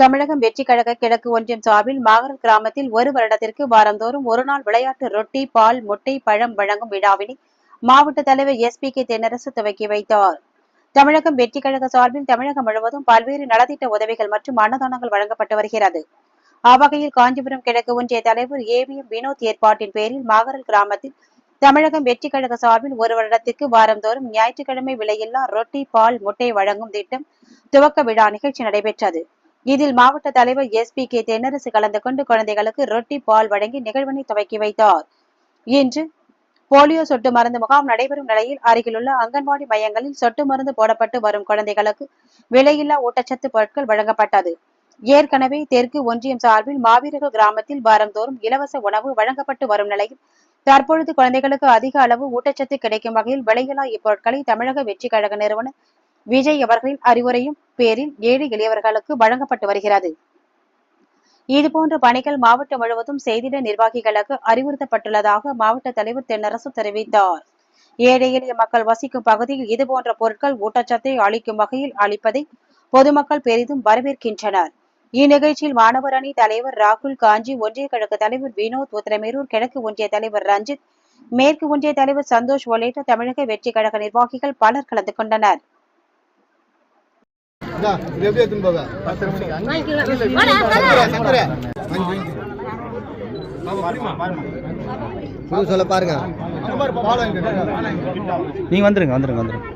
தமிழகம் வெற்றி கழக கிழக்கு ஒன்றியம் சார்பில் மாகரல் கிராமத்தில் ஒரு வருடத்திற்கு வாரந்தோறும் ஒருநாள் விளையாட்டு ரொட்டி பால் முட்டை பழம் வழங்கும் விழாவினை மாவட்ட தலைவர் எஸ் பி கே தென்னரசு துவக்கி வைத்தார். தமிழகம் வெற்றி கழக சார்பில் தமிழகம் முழுவதும் பல்வேறு நலத்திட்ட உதவிகள் மற்றும் அன்னதானங்கள் வழங்கப்பட்டு வருகிறது. அவ்வகையில் காஞ்சிபுரம் கிழக்கு ஒன்றிய தலைவர் ஏவிஎம் வினோத் ஏற்பாட்டின் பேரில் மாகரல் கிராமத்தில் தமிழகம் வெற்றி கழக சார்பில் ஒரு வருடத்திற்கு வாரந்தோறும் ஞாயிற்றுக்கிழமை விலையில்லா ரொட்டி பால் முட்டை வழங்கும் திட்டம் துவக்க விழா நிகழ்ச்சி நடைபெற்றது. இதில் மாவட்ட தலைவர் எஸ் பி கே தென்னரசு கலந்து கொண்டு குழந்தைகளுக்கு ரொட்டி பால் வழங்கி நிகழ்வினை துவக்கி வைத்தார். இன்று போலியோ சொட்டு மருந்து முகாம் நடைபெறும் நிலையில் அருகிலுள்ள அங்கன்வாடி மையங்களில் சொட்டு மருந்து போடப்பட்டு வரும் குழந்தைகளுக்கு விலையில்லா ஊட்டச்சத்து பொருட்கள் வழங்கப்பட்டது. ஏற்கனவே தெற்கு ஒன்றியம் சார்பில் மாவீரர்கள் கிராமத்தில் வாரந்தோறும் இலவச உணவு வழங்கப்பட்டு வரும் நிலையில் தற்பொழுது குழந்தைகளுக்கு அதிக அளவு ஊட்டச்சத்து கிடைக்கும் வகையில் விலையில்லா இப்பொருட்களை தமிழக வெற்றி கழக நிறுவனர் விஜய் அவர்களின் அறிவுரையும் பேரில் ஏழை எளியவர்களுக்கு வழங்கப்பட்டு வருகிறது. இதுபோன்ற பணிகள் மாவட்டம் முழுவதும் செய்திட நிர்வாகிகளுக்கு அறிவுறுத்தப்பட்டுள்ளதாக மாவட்ட தலைவர் தென்னரசு தெரிவித்தார். ஏழை எளிய மக்கள் வசிக்கும் பகுதியில் இதுபோன்ற பொருட்கள் ஊட்டச்சத்தை அளிக்கும் வகையில் அளிப்பதை பொதுமக்கள் பெரிதும் வரவேற்கின்றனர். இந்நிகழ்ச்சியில் மாணவர் அணி தலைவர் ராகுல் காஞ்சி ஒன்றிய கழக தலைவர் வினோத் உத்தரமேரூர் கிழக்கு ஒன்றிய தலைவர் ரஞ்சித் மேற்கு ஒன்றிய தலைவர் சந்தோஷ் உள்ளிட்ட தமிழக வெற்றி கழக நிர்வாகிகள் பலர் கலந்து கொண்டனர். இது எப்படி எடுத்துன்னு போவ? சங்கரே. புது சொல்ல பாருங்க. நீங்க வந்துருங்க வந்துருங்க வந்துருங்க.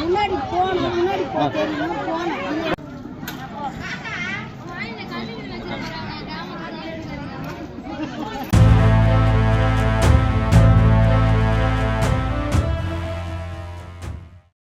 முன்னாடி